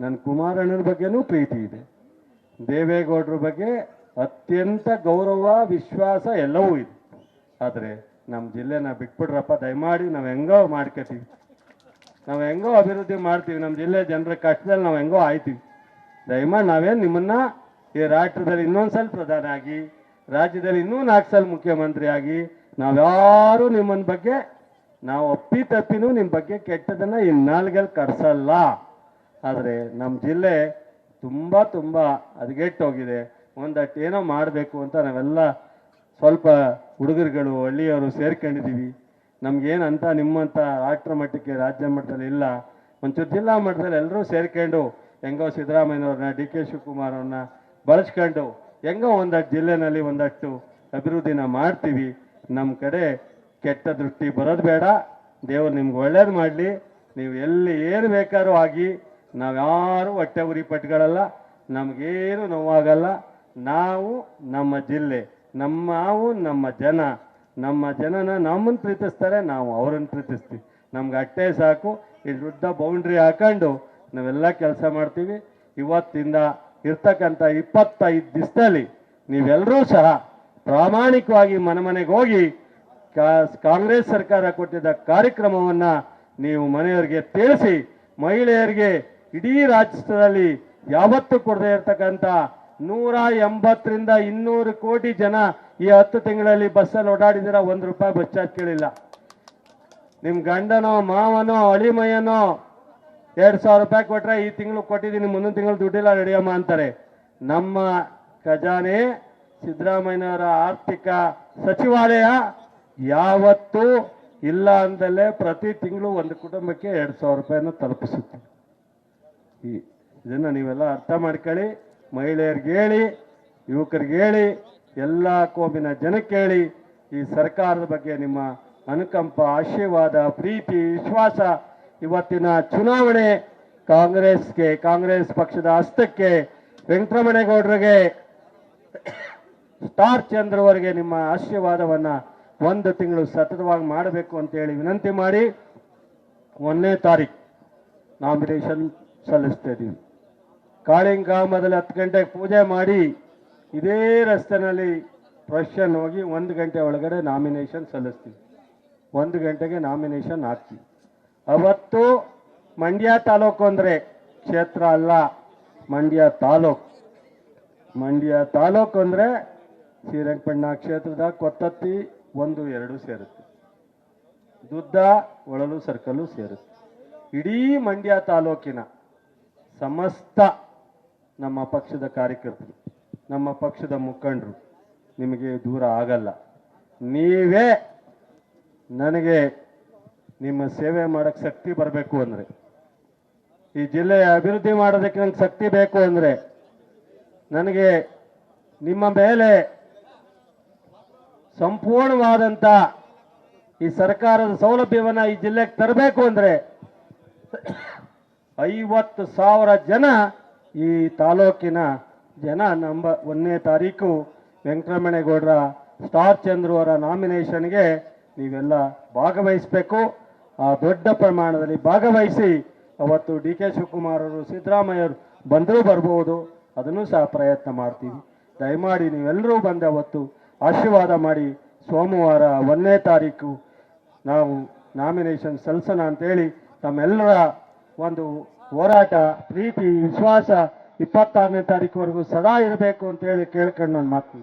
ನನ್ನ ಕುಮಾರಣ್ಣನ ಬಗ್ಗೆನೂ ಪ್ರೀತಿ ಇದೆ. ದೇವೇಗೌಡರ ಬಗ್ಗೆ ಅತ್ಯಂತ ಗೌರವ, ವಿಶ್ವಾಸ ಎಲ್ಲವೂ ಇದೆ. ಆದರೆ ನಮ್ಮ ಜಿಲ್ಲೆನ ಬಿಟ್ಬಿಡ್ರಪ್ಪ, ದಯಮಾಡಿ ನಾವು ಹೆಂಗೋ ಮಾಡ್ಕೋತೀವಿ. ನಾವು ಹೆಂಗೋ ಅಭಿವೃದ್ಧಿ ಮಾಡ್ತೀವಿ. ನಮ್ಮ ಜಿಲ್ಲೆ ಜನರ ಕಷ್ಟದಲ್ಲಿ ನಾವು ಹೆಂಗೋ ಆಯ್ತೀವಿ. ದಯಮಾಡಿ ನಾವೇನು ನಿಮ್ಮನ್ನ ಈ ರಾಷ್ಟ್ರದಲ್ಲಿ ಇನ್ನೊಂದು ಸಲ ಪ್ರಧಾನ ಆಗಿ, ರಾಜ್ಯದಲ್ಲಿ ಇನ್ನೂ ನಾಲ್ಕು ಸಲ ಮುಖ್ಯಮಂತ್ರಿ ಆಗಿ ನಾವ್ಯಾರೂ ನಿಮ್ಮನ್ನ ಬಗ್ಗೆ, ನಾವು ಅಪ್ಪಿ ತಪ್ಪಿನೂ ನಿಮ್ಮ ಬಗ್ಗೆ ಕೆಟ್ಟದನ್ನ ಈ ಕರ್ಸಲ್ಲ. ಆದರೆ ನಮ್ಮ ಜಿಲ್ಲೆ ತುಂಬ ತುಂಬ ಹದಗೆಟ್ಟೋಗಿದೆ. ಒಂದಷ್ಟು ಏನೋ ಮಾಡಬೇಕು ಅಂತ ನಾವೆಲ್ಲ ಸ್ವಲ್ಪ ಹುಡುಗರುಗಳು, ಹಳ್ಳಿಯವರು ಸೇರ್ಕೊಂಡಿದ್ದೀವಿ. ನಮ್ಗೇನು ಅಂತ ನಿಮ್ಮಂಥ ರಾಷ್ಟ್ರ ಮಟ್ಟಕ್ಕೆ, ರಾಜ್ಯ ಮಟ್ಟದಲ್ಲಿ ಇಲ್ಲ. ಒಂಚೂರು ಜಿಲ್ಲಾ ಮಟ್ಟದಲ್ಲಿ ಎಲ್ಲರೂ ಸೇರ್ಕೊಂಡು ಹೆಂಗೋ ಸಿದ್ದರಾಮಯ್ಯವ್ರನ್ನ ಡಿ ಕೆ ಶಿವಕುಮಾರವ್ರನ್ನ ಬಳಸ್ಕೊಂಡು ಹೆಂಗೋ ಒಂದಷ್ಟು ಜಿಲ್ಲೆನಲ್ಲಿ ಒಂದಷ್ಟು ಅಭಿವೃದ್ಧಿನ ಮಾಡ್ತೀವಿ. ನಮ್ಮ ಕಡೆ ಕೆಟ್ಟ ದೃಷ್ಟಿ ಬರೋದು ಬೇಡ. ದೇವರು ನಿಮ್ಗೆ ಒಳ್ಳೇದು ಮಾಡಲಿ. ನೀವು ಎಲ್ಲಿ ಏನು ಬೇಕಾದ್ರೂ ಆಗಿ ನಾವ್ಯಾರು ಹೊಟ್ಟೆ ಉರಿ ಪಟ್ಗಳಲ್ಲ, ನಮಗೇನು ನೋವಾಗಲ್ಲ. ನಾವು ನಮ್ಮ ಜಿಲ್ಲೆ, ನಮ್ಮ ನಾವು ನಮ್ಮ ಜನ. ನಮ್ಮ ಜನನ ನಮ್ಮನ್ನು ಪ್ರೀತಿಸ್ತಾರೆ, ನಾವು ಅವರನ್ನು ಪ್ರೀತಿಸ್ತೀವಿ. ನಮ್ಗೆ ಅಟ್ಟೆ ಸಾಕು ಈ ದೊಡ್ಡ ಬೌಂಡ್ರಿ ಹಾಕೊಂಡು ನಾವೆಲ್ಲ ಕೆಲಸ ಮಾಡ್ತೀವಿ. ಇವತ್ತಿಂದ ಇರ್ತಕ್ಕಂಥ ಇಪ್ಪತ್ತೈದು ದಿವಸದಲ್ಲಿ ನೀವೆಲ್ಲರೂ ಸಹ ಪ್ರಾಮಾಣಿಕವಾಗಿ ಮನೆ ಮನೆಗೆ ಹೋಗಿ ಕಾಂಗ್ರೆಸ್ ಸರ್ಕಾರ ಕೊಟ್ಟಿದ್ದ ಕಾರ್ಯಕ್ರಮವನ್ನು ನೀವು ಮನೆಯವರಿಗೆ ತಿಳಿಸಿ, ಮಹಿಳೆಯರಿಗೆ ಇಡೀ ರಾಜ್ಯದಲ್ಲಿ ಯಾವತ್ತು ಕೊಡದೇ ಇರತಕ್ಕಂಥ ನೂರ ಎಂಬತ್ತರಿಂದ ಇನ್ನೂರು ಕೋಟಿ ಜನ ಈ ಹತ್ತು ತಿಂಗಳಲ್ಲಿ ಬಸ್ಸಲ್ಲಿ ಓಡಾಡಿದಿರ ಒಂದು ರೂಪಾಯಿ ಬಸ್ ಚಾರ್ಜ್ ಕೇಳಿಲ್ಲ. ನಿಮ್ ಗಂಡನೋ, ಮಾವನೋ, ಅಳಿಮಯ್ಯನೋ, ಎರಡು ಸಾವಿರ ರೂಪಾಯಿ ಕೊಟ್ರೆ ಈ ತಿಂಗಳು ಕೊಟ್ಟಿದ್ದೀನಿ, ಮುಂದಿನ ತಿಂಗಳು ದುಡ್ಡಿಲ್ಲ, ರೆಡಿಯಮ್ಮ ಅಂತಾರೆ. ನಮ್ಮ ಖಜಾನೆ ಸಿದ್ದರಾಮಯ್ಯನವರ ಆರ್ಥಿಕ ಸಚಿವಾಲಯ ಯಾವತ್ತೂ ಇಲ್ಲ ಅಂದಲ್ಲೇ ಪ್ರತಿ ತಿಂಗಳು ಒಂದು ಕುಟುಂಬಕ್ಕೆ ಎರಡು ಸಾವಿರ ರೂಪಾಯಿನ ತಲುಪಿಸುತ್ತೆ. ಈ ಇದನ್ನು ನೀವೆಲ್ಲ ಅರ್ಥ ಮಾಡ್ಕೊಳ್ಳಿ, ಮಹಿಳೆಯರಿಗೆ ಹೇಳಿ, ಯುವಕರಿಗೆ ಹೇಳಿ, ಎಲ್ಲ ಕೋಮಿನ ಜನಕ್ಕೆ ಹೇಳಿ, ಈ ಸರ್ಕಾರದ ಬಗ್ಗೆ ನಿಮ್ಮ ಅನುಕಂಪ, ಆಶೀರ್ವಾದ, ಪ್ರೀತಿ, ವಿಶ್ವಾಸ ಇವತ್ತಿನ ಚುನಾವಣೆ ಕಾಂಗ್ರೆಸ್ಗೆ, ಕಾಂಗ್ರೆಸ್ ಪಕ್ಷದ ಹಸ್ತಕ್ಕೆ ವೆಂಕಟರಮಣೇಗೌಡರಿಗೆ ಸ್ಟಾರ್ ಚಂದ್ರವರೆಗೆ ನಿಮ್ಮ ಆಶೀರ್ವಾದವನ್ನು ಒಂದು ತಿಂಗಳು ಸತತವಾಗಿ ಮಾಡಬೇಕು ಅಂತೇಳಿ ವಿನಂತಿ ಮಾಡಿ, ಒಂದನೇ ತಾರೀಕು ನಾಮಿನೇಷನ್ ಸಲ್ಲಿಸ್ತಾ ಇದ್ದೀವಿ ಕಾಳಿಂಗಾಮದಲ್ಲಿ ಹತ್ತು ಗಂಟೆಗೆ ಪೂಜೆ ಮಾಡಿ ಇದೇ ರಸ್ತೆನಲ್ಲಿ ಪ್ರೊಶನ್ ಹೋಗಿ ಒಂದು ಗಂಟೆ ಒಳಗಡೆ ನಾಮಿನೇಷನ್ ಸಲ್ಲಿಸ್ತೀವಿ. ಒಂದು ಗಂಟೆಗೆ ನಾಮಿನೇಷನ್ ಹಾಕ್ತೀವಿ. ಅವತ್ತು ಮಂಡ್ಯ ತಾಲೂಕು ಅಂದರೆ ಕ್ಷೇತ್ರ ಅಲ್ಲ, ಮಂಡ್ಯ ತಾಲೂಕು. ಮಂಡ್ಯ ತಾಲೂಕು ಅಂದರೆ ಶ್ರೀರಂಗಪಟ್ಟಣ ಕ್ಷೇತ್ರದ ಕೊತ್ತತ್ತಿ ಒಂದು, ಎರಡು ಸೇರುತ್ತೆ. ದುದ್ದ, ಒಳಲು, ಸರ್ಕಲ್ಲು ಸೇರುತ್ತೆ. ಇಡೀ ಮಂಡ್ಯ ತಾಲೂಕಿನ ಸಮಸ್ತ ನಮ್ಮ ಪಕ್ಷದ ಕಾರ್ಯಕರ್ತರು, ನಮ್ಮ ಪಕ್ಷದ ಮುಖಂಡರು ನಿಮಗೆ ದೂರ ಆಗಲ್ಲ. ನೀವೇ ನನಗೆ ನಿಮ್ಮ ಸೇವೆ ಮಾಡಕ್ಕೆ ಶಕ್ತಿ ಬರಬೇಕು ಅಂದರೆ, ಈ ಜಿಲ್ಲೆಯ ಅಭಿವೃದ್ಧಿ ಮಾಡೋದಕ್ಕೆ ನಂಗೆ ಶಕ್ತಿ ಬೇಕು ಅಂದರೆ, ನನಗೆ ನಿಮ್ಮ ಮೇಲೆ ಸಂಪೂರ್ಣವಾದಂಥ ಈ ಸರ್ಕಾರದ ಸೌಲಭ್ಯವನ್ನು ಈ ಜಿಲ್ಲೆಗೆ ತರಬೇಕು ಅಂದರೆ ಐವತ್ತು ಸಾವಿರ ಜನ ಈ ತಾಲೂಕಿನ ಜನ ನಂಬ ಒಂದನೇ ತಾರೀಕು ವೆಂಕಟರಮಣೇಗೌಡರ ಸ್ಟಾರ್ ಚಂದ್ರು ಅವರ ನಾಮಿನೇಷನ್ಗೆ ನೀವೆಲ್ಲ ಭಾಗವಹಿಸಬೇಕು. ಆ ದೊಡ್ಡ ಪ್ರಮಾಣದಲ್ಲಿ ಭಾಗವಹಿಸಿ ಅವತ್ತು ಡಿ ಕೆ ಶಿವಕುಮಾರ್ ಅವರು ಸಿದ್ದರಾಮಯ್ಯವರು ಬಂದರೂ ಬರ್ಬೋದು. ಅದನ್ನು ಸಹ ಪ್ರಯತ್ನ ಮಾಡ್ತೀವಿ. ದಯಮಾಡಿ ನೀವೆಲ್ಲರೂ ಬಂದು ಅವತ್ತು ಆಶೀರ್ವಾದ ಮಾಡಿ ಸೋಮವಾರ ಒಂದನೇ ತಾರೀಕು ನಾವು ನಾಮಿನೇಷನ್ ಸಲ್ಲಿಸೋಣ ಅಂತೇಳಿ ತಮ್ಮೆಲ್ಲರ ಒಂದು ಹೋರಾಟ ಪ್ರೀತಿ ವಿಶ್ವಾಸ ಇಪ್ಪತ್ತಾರನೇ ತಾರೀಕುವರೆಗೂ ಸದಾ ಇರಬೇಕು ಅಂತೇಳಿ ಕೇಳ್ಕೊಂಡು ನಾನು ಮಾತು